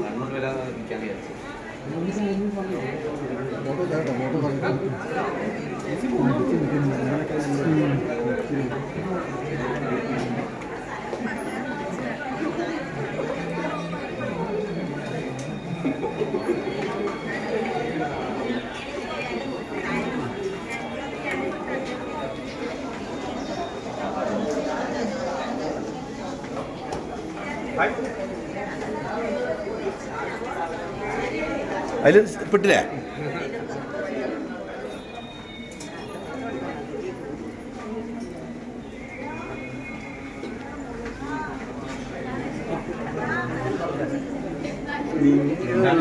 കണ്ണൂർ വരാതെ നിൽക്കാൻ വിചാരിച്ചു അതിൽ പെട്ടില്ലേ? നിങ്ങൾ